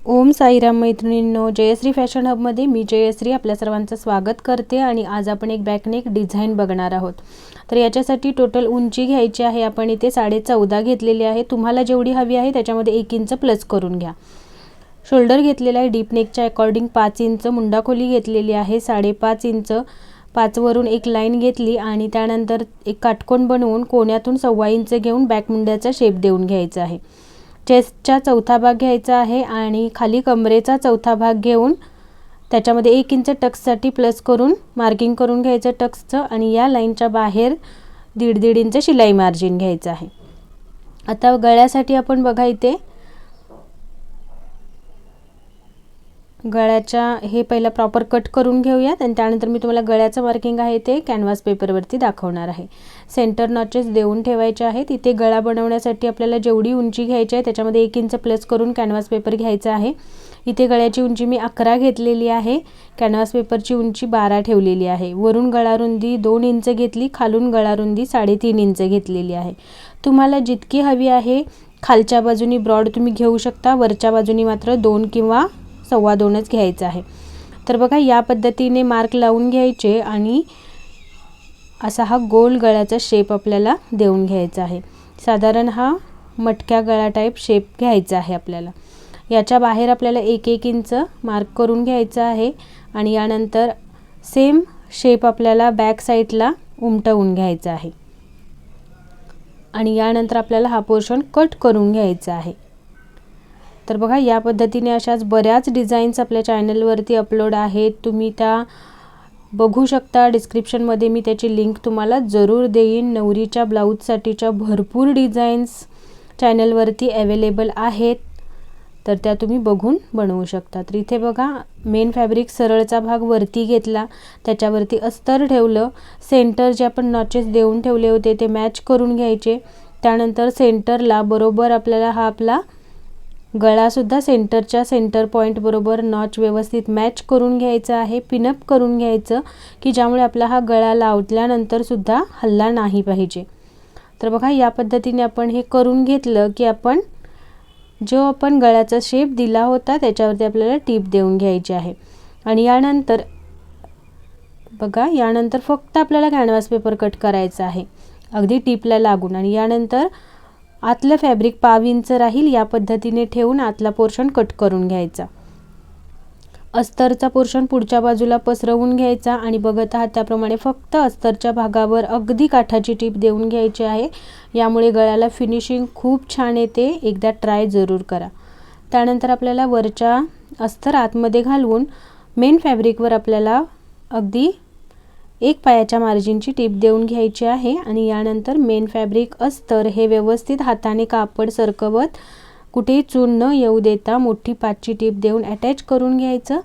ओम साईराम मैत्रिणींनो जयश्री फॅशन हबमध्ये मी जयश्री आपल्या सर्वांचं स्वागत करते आणि आज आपण एक बॅकनेक डिझाईन बघणार आहोत. तर याच्यासाठी टोटल उंची घ्यायची आहे आपण इथे साडे चौदा घेतलेली आहे. तुम्हाला जेवढी हवी आहे त्याच्यामध्ये एक इंच प्लस करून घ्या. शोल्डर घेतलेला आहे डीप नेकच्या अकॉर्डिंग पाच इंच मुंडाखोली घेतलेली आहे साडेपाच इंच पाचवरून एक लाईन घेतली आणि त्यानंतर एक काटकोण बनवून कोण्यातून सव्वा इंच घेऊन बॅकमुंड्याचा शेप देऊन घ्यायचा आहे. चेस्टचा चौथा भाग घ्यायचा आहे आणि खाली कमरेचा चौथा भाग घेऊन त्याच्यामध्ये एक इंच टक्ससाठी प्लस करून मार्किंग करून घ्यायचं टक्सचं आणि या लाईनच्या बाहेर दीड दीड इंच शिलाई मार्जिन घ्यायचं आहे. आता गळ्यासाठी आपण बघा इथे गळ्याच्या हे पहिला प्रॉपर कट करून घेऊयात आणि त्यानंतर मी तुम्हाला गळ्याचं मार्किंग आहे ते कॅनव्हास पेपरवरती दाखवणार आहे. सेंटर नॉचेस देऊन ठेवायचे आहेत. इथे गळा बनवण्यासाठी आपल्याला जेवढी उंची घ्यायची आहे त्याच्यामध्ये एक इंच प्लस करून कॅनव्हास पेपर घ्यायचा आहे. इथे गळ्याची उंची मी अकरा घेतलेली आहे. कॅनव्हास पेपरची उंची बारा ठेवलेली आहे. वरून गळारुंदी दोन इंच घेतली खालून गळारुंदी साडेतीन इंच घेतलेली आहे. तुम्हाला जितकी हवी आहे खालच्या बाजूनी ब्रॉड तुम्ही घेऊ शकता. वरच्या बाजूनी मात्र दोन किंवा सव्वा दोनच घ्यायचं आहे. तर बघा या पद्धतीने मार्क लावून घ्यायचे आणि असा हा गोल गळ्याचा शेप आपल्याला देऊन घ्यायचा आहे. साधारण हा मटक्या गळा टाईप शेप घ्यायचा आहे आपल्याला. याच्या बाहेर आपल्याला एक एक इंच मार्क करून घ्यायचं आहे आणि यानंतर सेम शेप आपल्याला बॅक साईडला उमटवून घ्यायचा आहे. आणि यानंतर आपल्याला हा पोर्शन कट करून घ्यायचा आहे. तर बघा या पद्धतीने अशाच बऱ्याच डिझाईन्स आपल्या चॅनलवरती अपलोड आहेत. तुम्ही त्या बघू शकता. डिस्क्रिप्शनमध्ये मी त्याची लिंक तुम्हाला जरूर देईन. नवरीच्या ब्लाऊजसाठीच्या भरपूर डिझाईन्स चॅनलवरती अवेलेबल आहेत. तर त्या तुम्ही बघून बनवू शकता. तर इथे बघा मेन फॅब्रिक सरळचा भाग वरती घेतला. त्याच्यावरती अस्तर ठेवलं. सेंटर जे आपण नॉचेस देऊन ठेवले होते ते मॅच करून घ्यायचे. त्यानंतर सेंटरला बरोबर आपल्याला हा आपला गळासुद्धा सेंटरच्या सेंटर पॉईंटबरोबर नॉच व्यवस्थित मॅच करून घ्यायचा आहे पिनअप करून घ्यायचं की ज्यामुळे आपला हा गळा लावल्यानंतरसुद्धा हल्ला नाही पाहिजे. तर बघा या पद्धतीने आपण हे करून घेतलं की आपण जो आपण गळ्याचा शेप दिला होता त्याच्यावरती आपल्याला टीप देऊन घ्यायची आहे. आणि यानंतर बघा यानंतर फक्त आपल्याला कॅनव्हास पेपर कट करायचा आहे. अगदी टीपला लागून. आणि यानंतर आतलं फॅब्रिक पाव इंच राहील या पद्धतीने ठेवून आतला पोर्शन कट करून घ्यायचा. अस्तरचा पोर्शन पुढच्या बाजूला पसरवून घ्यायचा आणि बघत आहात त्याप्रमाणे फक्त अस्तरच्या भागावर अगदी काठाची टीप देऊन घ्यायची आहे. यामुळे गळ्याला फिनिशिंग खूप छान येते. एकदा ट्राय जरूर करा. त्यानंतर आपल्याला वरच्या अस्तर आतमध्ये घालवून मेन फॅब्रिकवर आपल्याला अगदी एक पायाच्या मार्जिनची टीप देऊन घ्यायची आहे आणि यानंतर मेन फॅब्रिक अस्तर हे व्यवस्थित हाताने कापड सरकवत कुठेही चून न येऊ देता मोठी पाचची टीप देऊन अटॅच करून घ्यायचं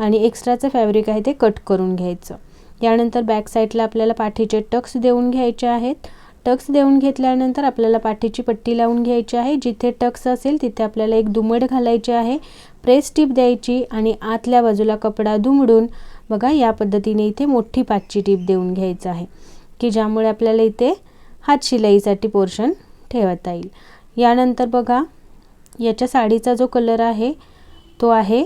आणि एक्स्ट्राचं फॅब्रिक आहे ते कट करून घ्यायचं. यानंतर बॅक साईडला आपल्याला पाठीचे टक्स देऊन घ्यायचे आहेत. टक्स देऊन घेतल्यानंतर आपल्याला पाठीची पट्टी लावून घ्यायची आहे. जिथे टक्स असेल तिथे आपल्याला एक दुमड घालायची आहे. प्रेस टीप द्यायची आणि आतल्या बाजूला कपडा दुमडून बघा या पद्धतीने इथे मोठी पाचची टीप देऊन घ्यायचं आहे की ज्यामुळे आपल्याला इथे हात शिलाईसाठी पोर्शन ठेवता येईल. यानंतर बघा याच्या साडीचा जो कलर आहे तो आहे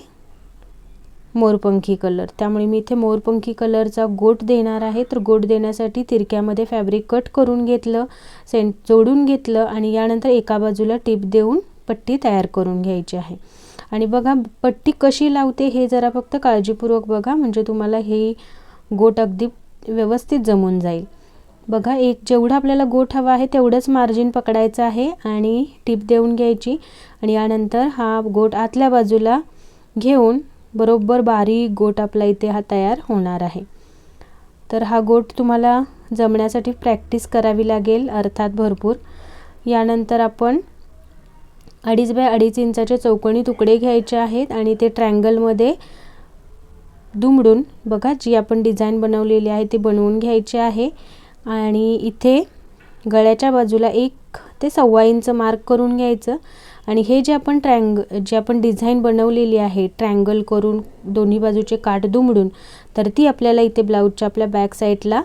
मोरपंखी कलर. त्यामुळे मी इथे मोरपंखी कलरचा गोट देणार आहे. तर गोट देण्यासाठी तिरक्यामध्ये फॅब्रिक कट करून घेतलं सेंट जोडून घेतलं आणि यानंतर एका बाजूला टीप देऊन पट्टी तयार करून घ्यायची आहे. आणि बघा पट्टी कशी लावते हे जरा फक्त काळजीपूर्वक बघा म्हणजे तुम्हाला हे गोट अगदी व्यवस्थित जमून जाईल. बघा एक जेवढा आपल्याला गोठ हवा आहे तेवढंच मार्जिन पकडायचं आहे आणि टीप देऊन घ्यायची. आणि यानंतर हा गोट आतल्या बाजूला घेऊन बरोबर बारीक गोट आपला इथे हा तयार होणार आहे. तर हा गोट तुम्हाला जमण्यासाठी प्रॅक्टिस करावी लागेल अर्थात भरपूर. यानंतर आपण अडीच बाय अडीच इंचाचे चौकोनी तुकडे घ्यायचे आहेत आणि ते ट्रँगलमध्ये दुमडून बघा जी आपण डिझाईन बनवलेली आहे ती बनवून घ्यायची आहे. आणि इथे गळ्याच्या बाजूला एक ते सव्वा इंच मार्क करून घ्यायचं. आणि हे जे आपण ट्रँग जे आपण डिझाईन बनवलेली आहे ट्रँगल करून दोन्ही बाजूचे काठ दुमडून तर ती आपल्याला इथे ब्लाऊजच्या आपल्या बॅक साईडला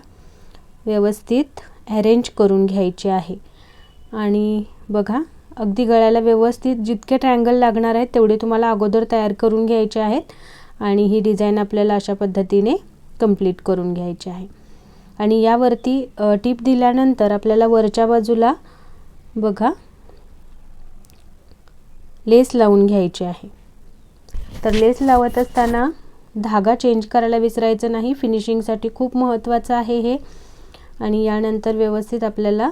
व्यवस्थित अरेंज करून घ्यायची आहे. आणि बघा अगदी गळ्याला व्यवस्थित जितके ट्रँगल लागणार आहेत तेवढे तुम्हाला अगोदर तयार करून घ्यायचे आहेत. आणि ही डिझाईन आपल्याला अशा पद्धतीने कंप्लीट करून घ्यायची आहे. आणि यावरती टीप दिल्यानंतर आपल्याला वरच्या बाजूला बघा लेस लावून घ्यायची आहे. तर लेस लावत असताना धागा चेंज करायला विसरायचं नाही. फिनिशिंगसाठी खूप महत्त्वाचं आहे हे. आणि यानंतर व्यवस्थित आपल्याला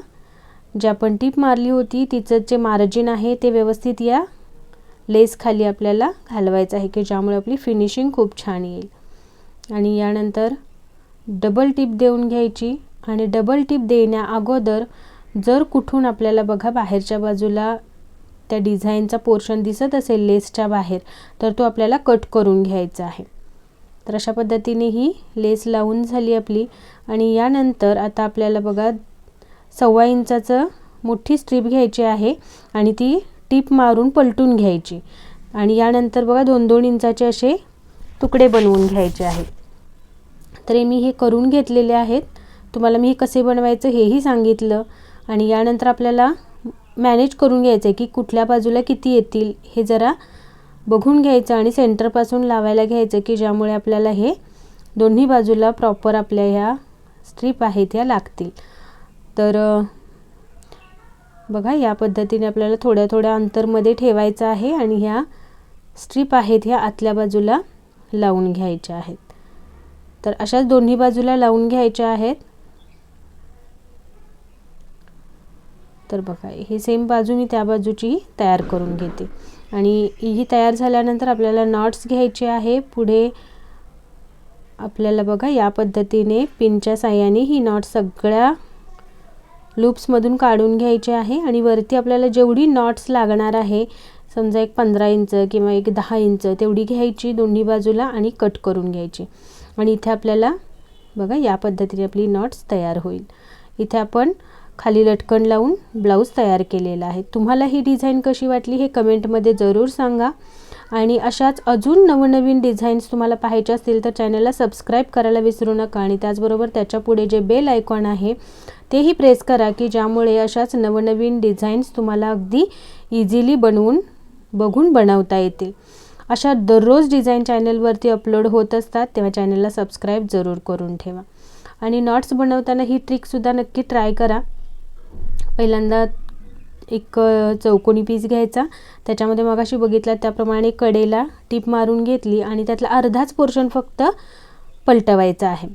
ज्या आपण टीप मारली होती तिचं जे मार्जिन आहे ते व्यवस्थित या लेस खाली आपल्याला घालवायचं आहे की ज्यामुळे आपली फिनिशिंग खूप छान येईल. आणि यानंतर डबल टीप देऊन घ्यायची. आणि डबल टीप देण्या अगोदर जर कुठून आपल्याला बघा बाहेरच्या बाजूला त्या डिझाईनचा पोर्शन दिसत असेल लेसच्या बाहेर तर तो आपल्याला कट करून घ्यायचा आहे. तर अशा पद्धतीने ही लेस लावून झाली आपली. आणि यानंतर आता आपल्याला बघा सव्वा इंचाचं मोठी स्ट्रीप घ्यायची आहे आणि ती टीप मारून पलटून घ्यायची. आणि यानंतर बघा दोन दोन इंचाचे असे तुकडे बनवून घ्यायचे आहेत तर मी हे करून घेतलेले आहेत. तुम्हाला मी हे कसे बनवायचं हेही सांगितलं. आणि यानंतर आपल्याला मॅनेज करून घ्यायचं आहे की कुठल्या बाजूला किती येतील हे जरा बघून घ्यायचं आणि सेंटरपासून लावायला घ्यायचं की ज्यामुळे आपल्याला हे दोन्ही बाजूला प्रॉपर आपल्या ह्या स्ट्रीप आहेत ह्या लागतील. तर बघा या पद्धतीने आपल्याला थोड्या थोड्या अंतरमध्ये ठेवायचं आहे आणि ह्या स्ट्रीप आहेत ह्या आतल्या बाजूला लावून घ्यायच्या आहेत. तर अशाच दोन्ही बाजूला लावून घ्यायच्या आहेत. तर बघा ही सेम बाजू मी त्या बाजूची तयार करून घेते. आणि ही तयार झाल्यानंतर आपल्याला नॉट्स घ्यायचे आहे. पुढे आपल्याला बघा या पद्धतीने पिनच्या साह्याने ही नॉट सगळ्या लूप्समधून काढून घ्यायचे आहे आणि वरती आपल्याला जेवढी नॉट्स लागणार आहे समजा एक पंधरा इंच किंवा एक दहा इंच तेवढी घ्यायची दोन्ही बाजूला आणि कट करून घ्यायची. आणि इथे आपल्याला बघा या पद्धतीने आपली नॉट्स तयार होईल. इथे आपण खाली लटकन लावून ब्लाऊज तयार केलेला आहे. तुम्हाला ही डिझाईन कशी वाटली हे कमेंटमध्ये जरूर सांगा. आणि अशाच अजून नवनवीन डिझाईन्स तुम्हाला पाहायचे असतील तर चॅनलला सबस्क्राईब करायला विसरू नका आणि त्याचबरोबर त्याच्या पुढे जे बेल आयकॉन आहे तेही प्रेस करा की ज्यामुळे अशाच नवनवीन डिझाईन्स तुम्हाला अगदी इझिली बनवून बघून बनवता येतील. अशा दररोज डिझाईन चॅनलवरती अपलोड होत असतात तेव्हा चॅनलला सबस्क्राईब जरूर करून ठेवा. आणि नॉट्स बनवताना ही ट्रिकसुद्धा नक्की ट्राय करा. पहिल्यांदा एक चौकोनी पीस घ्यायचा. त्याच्यामध्ये मगाशी बघितला त्याप्रमाणे कडेला टीप मारून घेतली आणि त्यातला अर्धाच पोर्शन फक्त पलटवायचा आहे.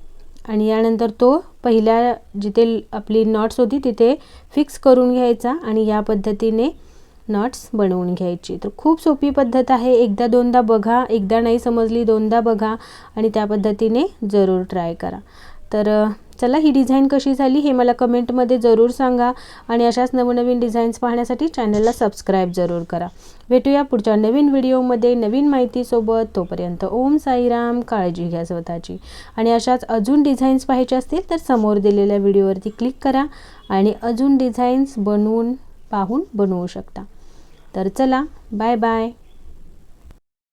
आणि यानंतर तो पहिल्या जिथे आपली नॉट्स होती तिथे फिक्स करून घ्यायचा आणि या पद्धतीने नॉट्स बनवून घ्यायची. तर खूप सोपी पद्धत आहे. एकदा दोनदा बघा. एकदा नाही समजली दोनदा बघा. आणि त्या पद्धतीने जरूर ट्राय करा. तर चला ही डिझाईन कशी झाली हे मला कमेंटमध्ये जरूर सांगा आणि अशाच नवनवीन डिझाईन्स पाहण्यासाठी चॅनलला सबस्क्राईब जरूर करा. भेटूया पुढच्या नवीन व्हिडिओमध्ये नवीन माहितीसोबत. तोपर्यंत ओम साईराम काळजी घ्या स्वतःची. आणि अशाच अजून डिझाईन्स पाहायचे असतील तर समोर दिलेल्या व्हिडिओवरती क्लिक करा आणि अजून डिझाईन्स बनवून पाहून बनवू शकता. तर चला बाय बाय